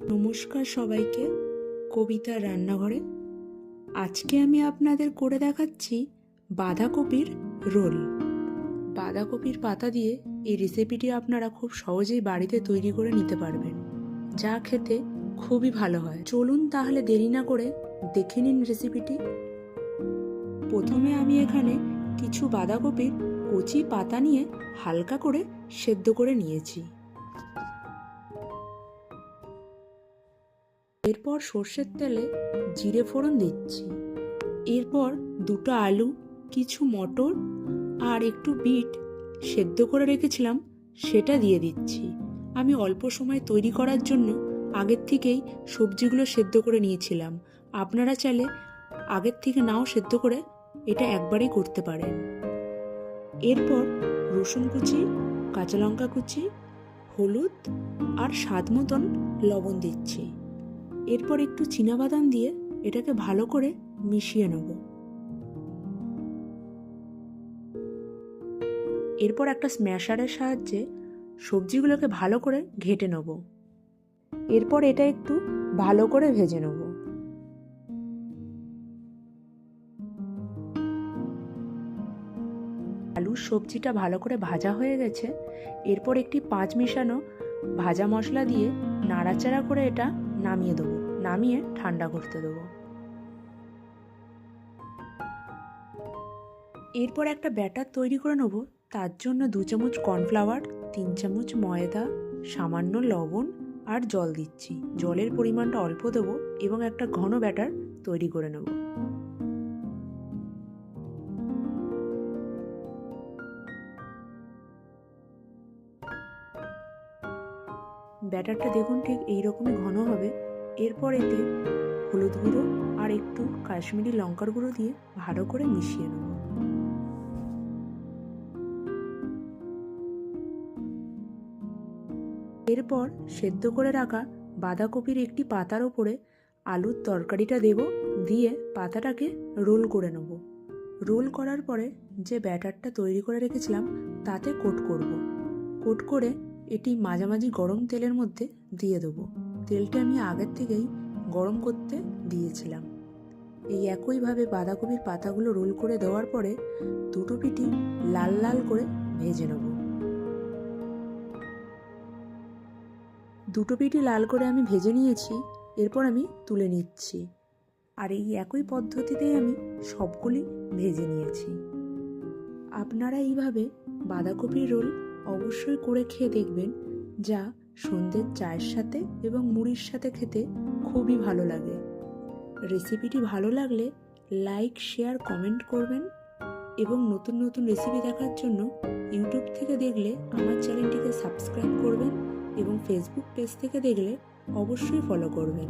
নমস্কার সবাইকে। কবিতার রান্নাঘরে। আজকে আমি আপনাদের করে দেখাচ্ছি বাঁধাকপির রোল। বাঁধাকপির পাতা দিয়ে এই রেসিপিটি আপনারা খুব সহজেই বাড়িতে তৈরি করে নিতে পারবেন। যা খেতে খুবই ভালো হয়। চলুন তাহলে দেরি না করে দেখে নিন রেসিপিটি প্রথমে আমি এখানে কিছু বাঁধাকপির কচি পাতা নিয়ে হালকা করে সেদ্ধ করে নিয়েছি। এরপর সর্ষের তেলে জিরে ফোড়ন দিচ্ছি। এরপর দুটো আলু, কিছু মটর আর একটু বিট সেদ্ধ করে রেখেছিলাম, সেটা দিয়ে দিচ্ছি। আমি অল্প সময় তৈরি করার জন্য আগের থেকেই সবজিগুলো সেদ্ধ করে নিয়েছিলাম। আপনারা চাইলে আগের থেকে নাও সেদ্ধ করে এটা একবারেই করতে পারেন। এরপর রসুন কুচি, কাঁচা লঙ্কা কুচি, হলুদ আর স্বাদ মতন লবণ দিচ্ছি। এরপর একটু বাদাম দিয়ে এটাকে ভালো করে মিশিয়ে নেব। এরপর একটা স্ম্যাশারের সাহায্যে সবজিগুলোকে ভালো করে ঘেটে নেব। এরপর এটা একটু ভালো করে ভেজে নেব। আলুর সবজিটা ভালো করে ভাজা হয়ে গেছে। এরপর একটি পাঁচ মেশানো ভাজা মশলা দিয়ে নাড়াচাড়া করে এটা নামিয়ে দেবো, নামিয়ে ঠান্ডা করতে দেবো। এরপর একটা ব্যাটার তৈরি করে নেব, তার জন্য দু চামচ কর্নফ্লাওয়ার, তিন চামচ ময়দা, সামান্য লবণ আর জল দিচ্ছি। জলের পরিমাণটা অল্প দেবো এবং একটা ঘন ব্যাটার তৈরি করে নেব। ব্যাটারটা দেখুন ঠিক এই এইরকমই ঘন হবে। এরপর এতে হলুদ গুঁড়ো আর একটু কাশ্মীরি লঙ্কার গুঁড়ো দিয়ে ভালো করে মিশিয়ে নেব। এরপর সেদ্ধ করে রাখা বাঁধাকপির একটি পাতার ওপরে আলুর তরকারিটা দেব, দিয়ে পাতাটাকে রোল করে নেব। রোল করার পরে যে ব্যাটারটা তৈরি করে রেখেছিলাম, তাতে কোট করব। কোট করে এটি মাঝামাঝি গরম তেলের মধ্যে দিয়ে দেবো। তেলটা আমি আগের থেকেই গরম করতে দিয়েছিলাম। এই একইভাবে বাঁধাকপির পাতাগুলো রোল করে দেওয়ার পরে দুটো পিঠি লাল লাল করে ভেজে নেব। দুটো পিটি লাল করে আমি ভেজে নিয়েছি, এরপর আমি তুলে নিচ্ছি। আর এই একই পদ্ধতিতেই আমি সবগুলি ভেজে নিয়েছি। আপনারা এইভাবে বাঁধাকপির রোল অবশ্যই করে খেয়ে দেখবেন। যা সন্ধ্যের চায়ের সাথে এবং মুড়ির সাথে খেতে খুবই ভালো লাগে। রেসিপিটি ভালো লাগলে লাইক, শেয়ার, কমেন্ট করবেন এবং নতুন নতুন রেসিপি দেখার জন্য ইউটিউব থেকে দেখলে আমার চ্যানেলটিকে সাবস্ক্রাইব করবেন এবং ফেসবুক পেজ থেকে দেখলে অবশ্যই ফলো করবেন।